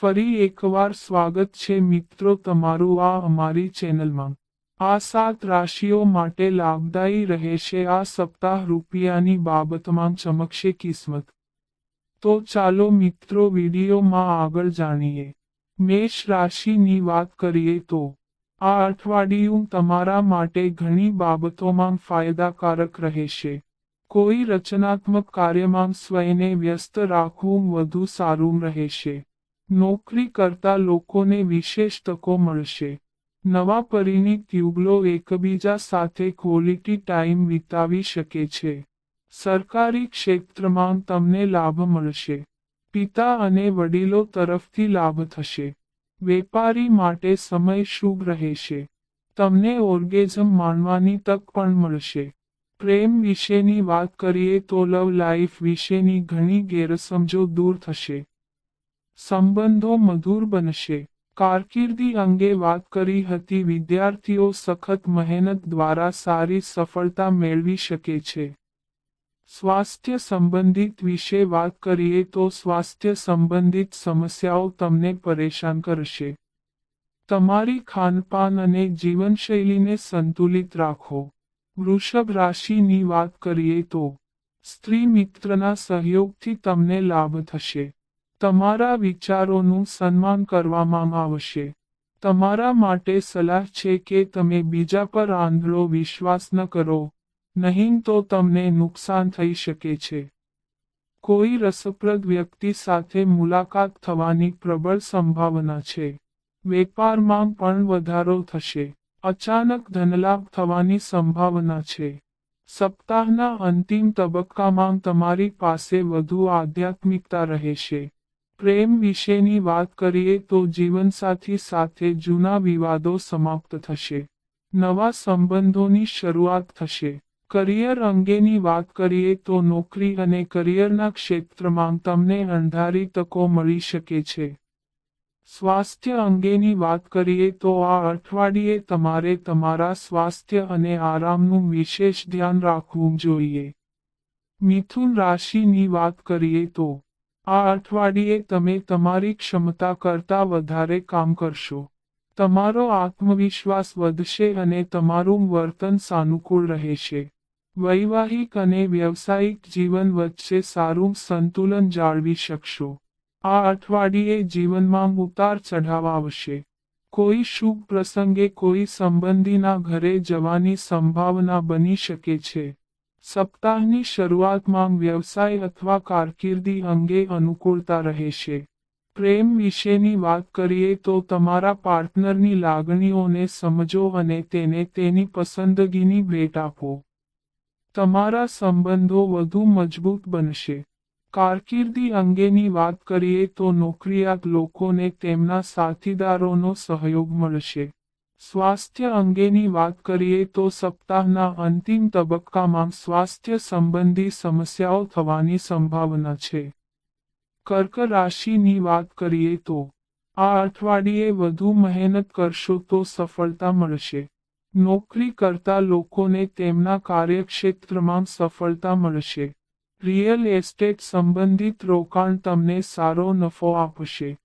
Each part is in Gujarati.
ફરી એકવાર સ્વાગત છે મિત્રો તમારું આ અમારી ચેનલમાં. આ સાત રાશિઓ માટે લાભદાયી રહેશે આ સપ્તાહ રૂપિયાની બાબતમાં ચમકશે કિસ્મત. તો ચાલો મિત્રો વિડીયોમાં આગળ જાણીએ. મેષ રાશિની વાત કરીએ તો, આ અઠવાડિયું તમારા માટે ઘણી બાબતોમાં ફાયદાકારક રહેશે. કોઈ રચનાત્મક કાર્યમાં સ્વયંને વ્યસ્ત રાખવું વધુ સારું રહેશે. નોકરી કરતા લોકોને વિશેષ તકો મળશે. નવા પરિણીત યુગલો એકબીજા સાથે ક્વોલિટી ટાઈમ વિતાવી શકે છે. સરકારી ક્ષેત્રમાં તમને લાભ મળશે. પિતા અને વડીલો તરફથી લાભ થશે. વેપારી માટે સમય શુભ રહેશે. તમને ઓર્ગેઝમ માણવાની તક પણ મળશે. પ્રેમ વિશેની વાત કરીએ તો લવ લાઈફ વિશેની ઘણી ગેરસમજો દૂર થશે. સંબંધો મધુર બનશે. કારકિર્દી અંગે વાત કરી હતી વિદ્યાર્થીઓ સખત મહેનત દ્વારા સારી સફળતા મેળવી શકે છે. સ્વાસ્થ્ય સંબંધિત વિશે વાત કરીએ તો સ્વાસ્થ્ય સંબંધિત સમસ્યાઓ તમને પરેશાન કરશે. તમારી ખાનપાન અને જીવનશૈલીને સંતુલિત રાખો. વૃષભ રાશિની વાત કરીએ તો સ્ત્રી મિત્રના સહયોગથી તમને લાભ થશે. તમારા વિચારોનું સન્માન કરવામાં આવશે. તમારા માટે સલાહ છે કે તમે બીજા પર આંધળો વિશ્વાસ ન કરો, નહીં તો તમને નુકસાન થઈ શકે છે. કોઈ રસપ્રદ વ્યક્તિ સાથે મુલાકાત થવાની પ્રબળ સંભાવના છે. વેપારમાં પણ વધારો થશે. અચાનક ધનલાભ થવાની સંભાવના છે. સપ્તાહના અંતિમ તબક્કામાં તમારી પાસે વધુ આધ્યાત્મિકતા રહેશે. પ્રેમ વિશેની વાત કરીએ તો જીવનસાથી સાથે જૂના વિવાદો સમાપ્ત થશે. નવા સંબંધોની શરૂઆત થશે. કરિયર અંગેની વાત કરીએ તો નોકરી અને કરિયરના ક્ષેત્રમાં તમને અંધારી તકો મળી શકે છે. સ્વાસ્થ્ય અંગેની વાત કરીએ તો આ અઠવાડિયે તમારે તમારા સ્વાસ્થ્ય અને આરામનું વિશેષ ધ્યાન રાખવું જોઈએ. મિથુન રાશિની વાત કરીએ તો આ અઠવાડિયે તમે તમારી ક્ષમતા કરતાં વધારે કામ કરશો. તમારો આત્મવિશ્વાસ વધશે અને તમારું વર્તન સાનુકૂળ રહેશે. વૈવાહિક અને વ્યવસાયિક જીવન વચ્ચે સારું સંતુલન જાળવી શકશો. આ અઠવાડિયે જીવનમાં ઉતાર ચઢાવ આવશે. કોઈ શુભ પ્રસંગે કોઈ સંબંધીના ઘરે જવાની સંભાવના બની શકે છે. સપ્તાહની શરૂઆતમાં વ્યવસાય અથવા કારકિર્દી અંગે અનુકૂળતા રહેશે. પ્રેમ વિશેની વાત કરીએ તો તમારા પાર્ટનરની લાગણીઓને સમજો અને તેને તેની પસંદગીની ભેટ આપો. તમારા સંબંધો વધુ મજબૂત બનશે. કારકિર્દી અંગેની વાત કરીએ તો નોકરિયાત લોકોને તેમના સાથીદારોનો સહયોગ મળશે. સ્વાસ્થ્ય અંગેની વાત કરીએ તો સપ્તાહના અંતિમ તબક્કામાં સ્વાસ્થ્ય સંબંધી સમસ્યાઓ થવાની સંભાવના છે. કર્ક રાશિની વાત કરીએ તો, આ અઠવાડિયે વધુ મહેનત કરશો તો સફળતા મળશે. નોકરી કરતા લોકોને તેમના કાર્યક્ષેત્રમાં સફળતા મળશે. રિયલ એસ્ટેટ સંબંધિત રોકાણ તમને સારો નફો આપશે.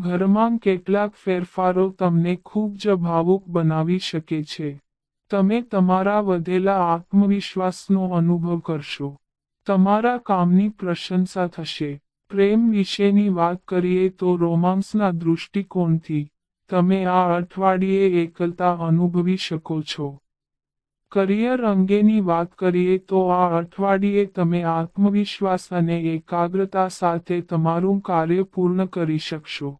ઘરમાં કેટલાક ફેરફારો તમને ખૂબ જ ભાવુક બનાવી શકે છે. તમે તમારા વધેલા આત્મવિશ્વાસનો અનુભવ કરશો. તમારા કામની પ્રશંસા થશે. પ્રેમ વિશેની વાત કરીએ તો રોમાન્સના દૃષ્ટિકોણથી, તમે આ અઠવાડિયે એકલતા અનુભવી શકો છો. કરિયર અંગેની વાત કરીએ તો આ અઠવાડિયે તમે આત્મવિશ્વાસ અને એકાગ્રતા સાથે તમારું કાર્ય પૂર્ણ કરી શકશો.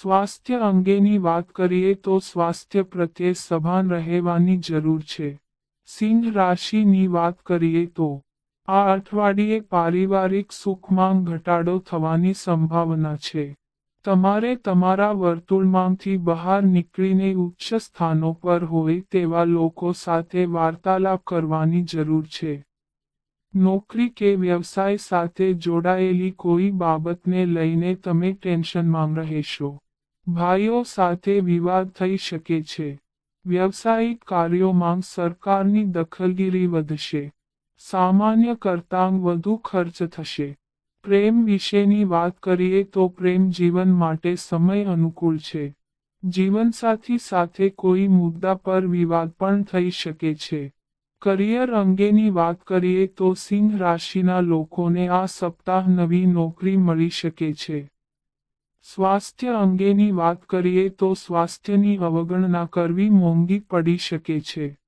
સ્વાસ્થ્ય અંગેની વાત કરીએ તો સ્વાસ્થ્ય પ્રત્યે સભાન રહેવાની જરૂર છે. સિંહ રાશિની વાત કરીએ તો, આ અઠવાડિયે પારિવારિક સુખમાં ઘટાડો થવાની સંભાવના છે. તમારે તમારા વર્તુળમાંથી બહાર નીકળીને ઉચ્ચ સ્થાનો પર હોય તેવા લોકો સાથે વાર્તાલાપ કરવાની જરૂર છે. નોકરી કે વ્યવસાય સાથે જોડાયેલી કોઈ બાબતને લઈને તમે ટેન્શનમાં રહેશો. ભાઈઓ સાથે વિવાદ થઈ શકે છે. વ્યવસાયિક કાર્યોમાં સરકારની દખલગીરી વધશે. સામાન્ય કરતાં વધુ ખર્ચ થશે. પ્રેમ વિશેની વાત કરીએ તો પ્રેમ જીવન માટે સમય અનુકૂળ છે. જીવનસાથી સાથે કોઈ મુદ્દા પર વિવાદ પણ થઈ શકે છે. કરિયર અંગેની વાત કરીએ તો સિંહ રાશિના લોકોને આ સપ્તાહ નવી નોકરી મળી શકે છે. સ્વાસ્થ્ય અંગેની વાત કરીએ તો સ્વાસ્થ્યની અવગણના કરવી મોંઘી પડી શકે છે.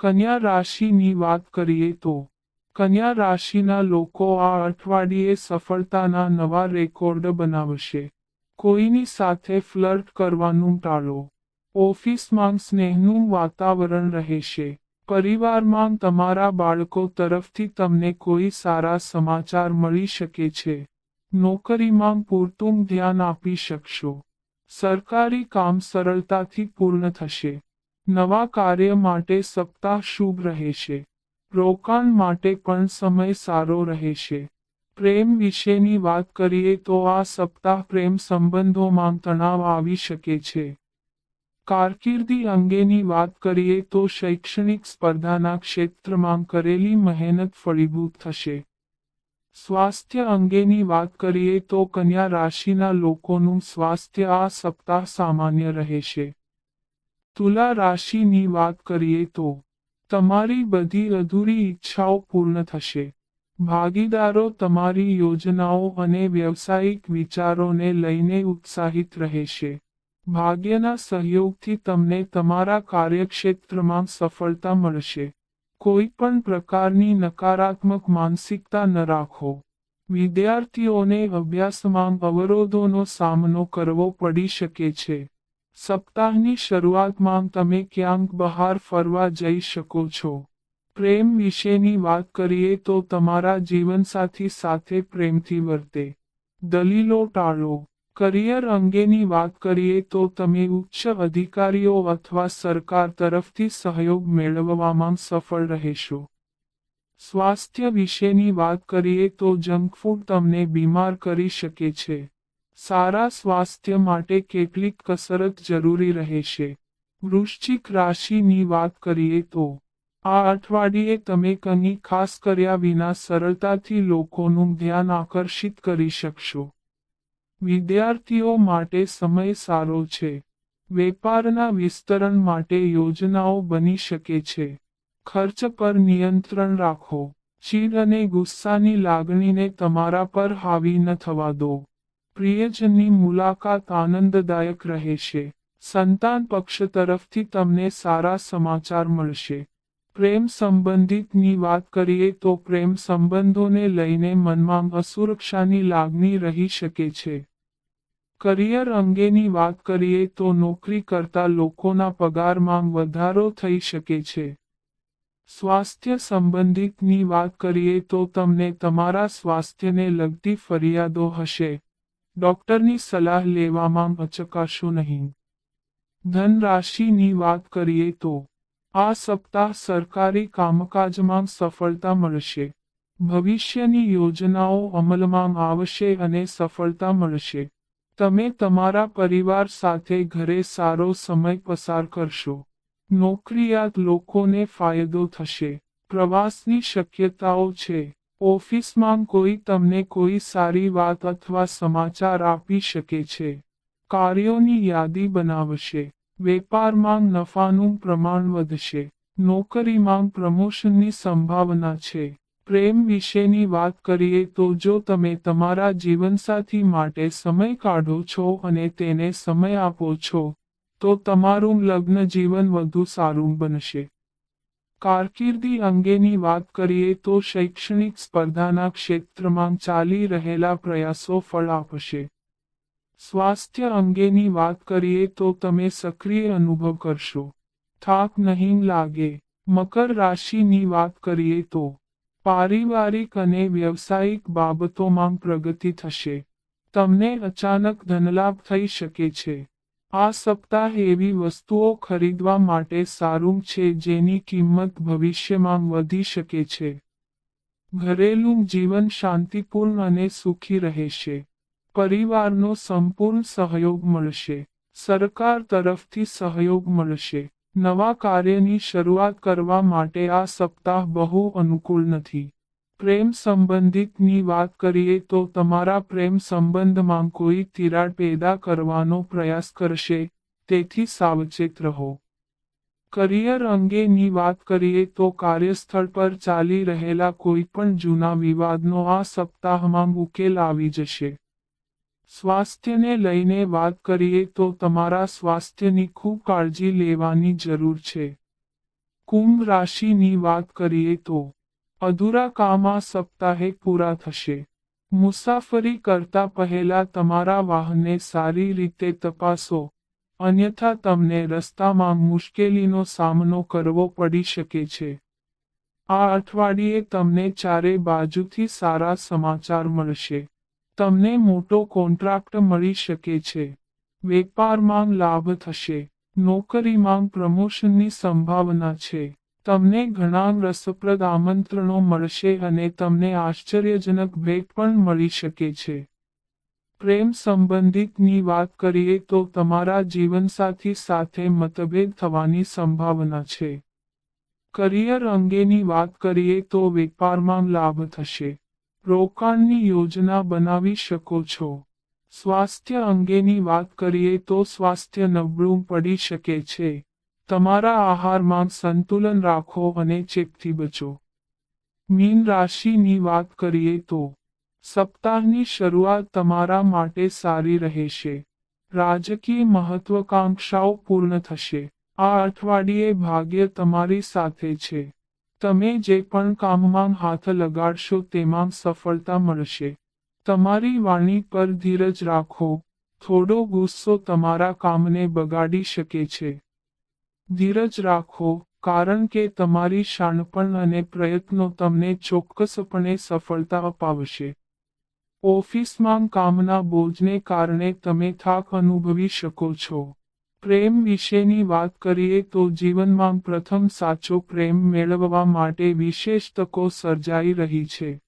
કન્યા રાશિની વાત કરીએ તો, કન્યા રાશિના લોકો આ અઠવાડિયે સફળતાના નવા રેકોર્ડ બનાવશે. કોઈની સાથે ફ્લર્ટ કરવાનું ટાળો. ઓફિસમાં સ્નેહનું વાતાવરણ રહેશે. પરિવારમાં તમારા બાળકો તરફથી તમને કોઈ સારા સમાચાર મળી શકે છે. નોકરીમાં પૂરતું ધ્યાન આપી શકશો. સરકારી કામ સરળતાથી પૂર્ણ થશે. નવા કાર્ય માટે સપ્તાહ શુભ રહેશે. રોકાણ માટે પણ સમય સારો રહેશે. પ્રેમ વિશેની વાત કરીએ તો આ સપ્તાહ પ્રેમ સંબંધોમાં તણાવ આવી શકે છે. કારકિર્દી અંગેની વાત કરીએ તો શૈક્ષણિક સ્પર્ધાના ક્ષેત્રમાં કરેલી મહેનત ફળીભૂત થશે. સ્વાસ્થ્ય અંગેની વાત કરીએ તો કન્યા રાશિના લોકોનું સ્વાસ્થ્ય આ સપ્તાહ સામાન્ય રહેશે. તુલા રાશિની વાત કરીએ તો તમારી બધી અધૂરી ઈચ્છાઓ પૂર્ણ થશે. ભાગીદારો તમારી યોજનાઓ અને વ્યવસાયિક વિચારોને લઈને ઉત્સાહિત રહેશે. ભાગ્યના સહયોગથી તમને તમારા કાર્યક્ષેત્રમાં સફળતા મળશે. કોઈ પણ પ્રકારની નકારાત્મક માનસિકતા ન રાખો. વિદ્યાર્થીઓને અભ્યાસમાં અવરોધોનો સામનો કરવો પડી શકે છે. સપ્તાહની શરૂઆતમાં તમે ક્યાંક બહાર ફરવા જઈ શકો છો. પ્રેમ વિશેની વાત કરીએ તો તમારા જીવનસાથી સાથે પ્રેમથી વર્તે. દલીલો ટાળો. કરિયર અંગેની વાત કરીએ તો તમે ઉચ્ચ અધિકારીઓ અથવા સરકાર તરફથી સહયોગ મેળવવામાં સફળ રહેશો. સ્વાસ્થ્ય વિશેની વાત કરીએ તો જંક ફૂડ તમને બીમાર કરી શકે છે. સારા સ્વાસ્થ્ય માટે કેટલીક કસરત જરૂરી રહેશે. વૃશ્ચિક રાશિની વાત કરીએ તો, આ અઠવાડિયે તમે કંઈ ખાસ કર્યા વિના સરળતાથી લોકોનું ધ્યાન આકર્ષિત કરી શકશો. વિદ્યાર્થીઓ માટે સમય સારો છે. વેપારના વિસ્તરણ માટે યોજનાઓ બની શકે છે. ખર્ચ પર નિયંત્રણ રાખો. ચીડ અને ગુસ્સાની લાગણીને તમારા પર હાવી ન થવા દો. પ્રિયજનની મુલાકાત આનંદદાયક રહેશે. સંતાન પક્ષ તરફથી તમને સારા સમાચાર મળશે. પ્રેમ સંબંધિતની વાત કરીએ તો પ્રેમ સંબંધોને લઈને મનમાં અસુરક્ષાની લાગણી રહી શકે છે. કરિયર અંગેની વાત કરીએ તો નોકરી કરતા લોકોના પગારમાં વધારો થઈ શકે છે. સ્વાસ્થ્ય સંબંધિતની વાત કરીએ તો તમને તમારા સ્વાસ્થ્યને લગતી ફરિયાદો હશે. ડોક્ટરની સલાહ લેવામાં અચકાશો નહીં. ધનરાશિની વાત કરીએ તો આ સપ્તાહ સરકારી કામકાજમાં સફળતા મળશે. ભવિષ્યની યોજનાઓ અમલમાં આવશે અને સફળતા મળશે. તમે તમારા પરિવાર સાથે ઘરે સારો સમય પસાર કરશો. નોકરિયાત લોકોને ફાયદો થશે. પ્રવાસની શક્યતાઓ છે. ઓફિસમાં કોઈ તમને કોઈ સારી વાત અથવા સમાચાર આપી શકે છે. કાર્યોની યાદી બનાવશે. વેપારમાં નફાનું પ્રમાણ વધશે. નોકરીમાં પ્રમોશનની સંભાવના છે. પ્રેમ વિશેની વાત કરીએ તો જો તમે તમારા જીવનસાથી માટે સમય કાઢો છો અને તેને સમય આપો છો, તો તમારું લગ્ન જીવન વધુ સારું બનશે. કારકિર્દી અંગેની વાત કરીએ તો શૈક્ષણિક સ્પર્ધાના ક્ષેત્રમાં ચાલી રહેલા પ્રયાસો ફળ આપશે. સ્વાસ્થ્ય અંગેની વાત કરીએ તો તમે સક્રિય અનુભવ કરશો. થાક નહીં લાગે. મકર રાશિની વાત કરીએ તો પારિવારિક અને વ્યવસાયિક બાબતોમાં પ્રગતિ થશે. તમને અચાનક ધનલાભ થઈ શકે છે. આ સપ્તાહ એવી વસ્તુઓ ખરીદવા માટે સારું છે જેની કિંમત ભવિષ્યમાં વધી શકે છે. ઘરેલું જીવન શાંતિપૂર્ણ અને સુખી રહેશે. પરિવારનો સંપૂર્ણ સહયોગ મળશે. સરકાર તરફથી સહયોગ મળશે. નવા કાર્યની શરૂઆત કરવા માટે આ સપ્તાહ બહુ અનુકૂળ નથી. પ્રેમ સંબંધિતની વાત કરીએ તો તમારા પ્રેમ સંબંધમાં કોઈ તિરાડ પેદા કરવાનો પ્રયાસ કરશે, તેથી સાવચેત રહો. કરિયર અંગેની વાત કરીએ તો કાર્યસ્થળ પર ચાલી રહેલા કોઈ પણ જૂના વિવાદનો આ સપ્તાહમાં ઉકેલ આવી જશે. સ્વાસ્થ્યને લઈને વાત કરીએ તો તમારા સ્વાસ્થ્યની ખૂબ કાળજી લેવાની જરૂર છે. કુંભ રાશિની વાત કરીએ તો, અધૂરા કામ આ સપ્તાહે પૂરા થશે. મુસાફરી કરતા પહેલા તમારા વાહનને સારી રીતે તપાસો, અન્યથા તમને રસ્તામાં મુશ્કેલીનો સામનો કરવો પડી શકે છે. આ અઠવાડિયે તમને ચારે બાજુથી સારા સમાચાર મળશે. તમને મોટો કોન્ટ્રાક્ટ મળી શકે છે. વેપારમાં લાભ થશે. નોકરીમાં પ્રમોશનની સંભાવના છે. તમને ઘણા રસપ્રદ આમંત્રણો મળશે અને તમને આશ્ચર્યજનક ભેટ પણ મળી શકે છે. પ્રેમ સંબંધિતની વાત કરીએ તો તમારા જીવનસાથી સાથે મતભેદ થવાની સંભાવના છે. કરિયર અંગેની વાત કરીએ તો વેપારમાં લાભ થશે. રોકાણની યોજના બનાવી શકો છો. સ્વાસ્થ્ય અંગેની વાત કરીએ તો સ્વાસ્થ્ય નબળું પડી શકે છે. તમારા આહારમાં સંતુલન રાખો અને ચેપથી બચો. મીન રાશિની વાત કરીએ તો સપ્તાહની શરૂઆત તમારા માટે સારી રહેશે. રાજકીય મહત્વાકાંક્ષાઓ પૂર્ણ થશે. આ અઠવાડિયે ભાગ્ય તમારી સાથે છે. તમે જે પણ કામમાં હાથ લગાડશો તેમાં સફળતા મળશે. તમારી વાણી પર ધીરજ રાખો. થોડો ગુસ્સો તમારા કામને બગાડી શકે છે. ધીરજ રાખો, કારણ કે તમારી શાણપણ અને પ્રયત્નો તમને ચોક્કસપણે સફળતા અપાવશે. ઓફિસમાં કામના બોજને કારણે તમે થાક અનુભવી શકો છો. પ્રેમ વિશેની વાત કરીએ તો જીવનમાં પ્રથમ સાચો પ્રેમ મેળવવા માટે વિશેષ તકો સર્જાઈ રહી છે.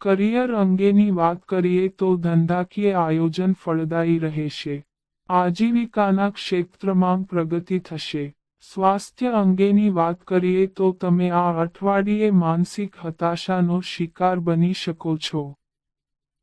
કરિયર અંગેની વાત કરીએ તો ધંધાકીય આયોજન ફળદાયી રહેશે. આજીવિકાના ક્ષેત્રમાં પ્રગતિ થશે. સ્વાસ્થ્ય અંગેની વાત કરીએ તો તમે આ અઠવાડિયે માનસિક હતાશાનો શિકાર બની શકો છો.